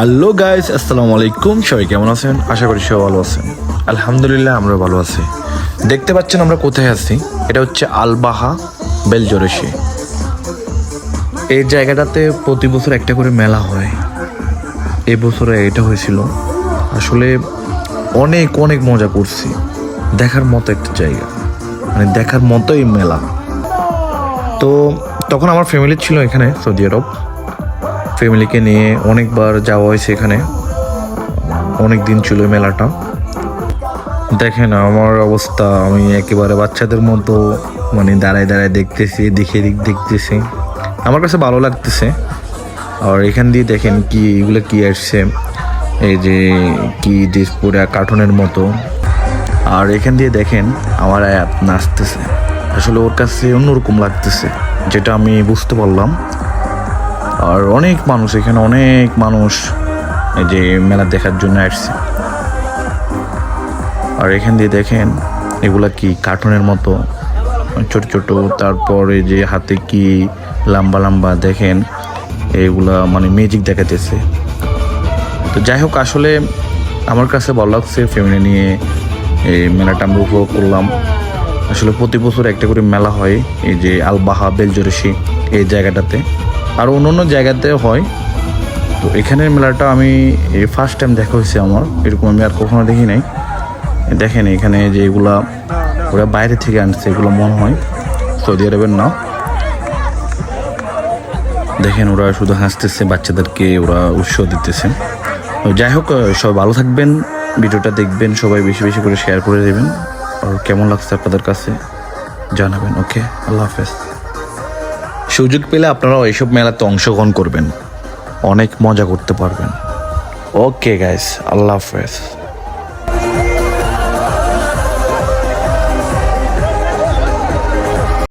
Hello guys আসসালামু আলাইকুম সবাই কেমন আছেন? আশা করি সবাই ভালো আছেন। আলহামদুলিল্লাহ, আমরা ভালো আছি। দেখতে পাচ্ছেন আমরা কোথায় আছি? এটা হচ্ছে আলবাহা বেলজরেশি এই জায়গাটাতে প্রতি বছর একটা করে মেলা হয়। এই বছরে এটা হয়েছিল। আসলে অনেক অনেক মজা করছি। দেখার মতো একটা জায়গা। মানে দেখার মতোই মেলা। তো তখন আমার ফ্যামিলি ছিল এখানে, সৌদি আরব। ফ্যামিলিকে নিয়ে অনেকবার যাওয়া হয়েছে এখানে। অনেক দিন ছিল মেলাটা। দেখেন আমার অবস্থা, আমি একেবারে বাচ্চাদের মতো মানে দাঁড়ায় দাঁড়ায় দেখতেছি দেখে দেখতেছি। আমার কাছে ভালো লাগতেছে। আর এখান দিয়ে দেখেন কি, এগুলো কি আসছে। এই যে কি ড্রেস পরে কার্টুনের মতো। আর এখান দিয়ে দেখেন আমার অ্যাপ নাচতেছে। আসলে ওর কাছে অন্যরকম লাগতেছে, যেটা আমি বুঝতে পারলাম। আর অনেক মানুষ, এখানে অনেক মানুষ এই যে মেলা দেখার জন্য আসছে। আর এখান দিয়ে দেখেন, এগুলা কি কার্টুনের মতো? ছোট ছোট, তারপরে যে হাতে কি লম্বা লম্বা, দেখেন, এগুলা মানে ম্যাজিক দেখাতেছে তো যাই হোক, আসলে আমার কাছে ভালো লাগছে ফ্যামিলি নিয়ে এই মেলাটা আমরা উপভোগ করলাম। আসলে প্রতি বছর একটা করে মেলা হয়, এই যে আলবাহা বেলজরেশি এই জায়গাটাতে। আর অন্য অন্য জায়গাতেও হয়। তো এখানের মেলাটা আমি এই ফার্স্ট টাইম দেখা হয়েছে আমার। এরকম আমি আর কখনো দেখি নাই। দেখেন এখানে যে এগুলা ওরা বাইরে থেকে আনছে, এগুলো মনে হয় সৌদি আরবের না। দেখেন ওরা শুধু হাসতেছে, বাচ্চাদেরকে ওরা উৎসাহ দিতেছে। যাই হোক সবাই ভালো থাকবেন, ভিডিওটা দেখবেন, সবাই বেশি বেশি করে শেয়ার করে দেবেন। আর কেমন লাগছে আপনাদের কাছে জানাবেন ওকে আল্লাহ হাফেজ। সুযোগ পেলে আপনারাও এইসব মেলাতে অংশগ্রহণ করবেন। অনেক মজা করতে পারবেন। ওকে গাইস আল্লাহ হাফেজ।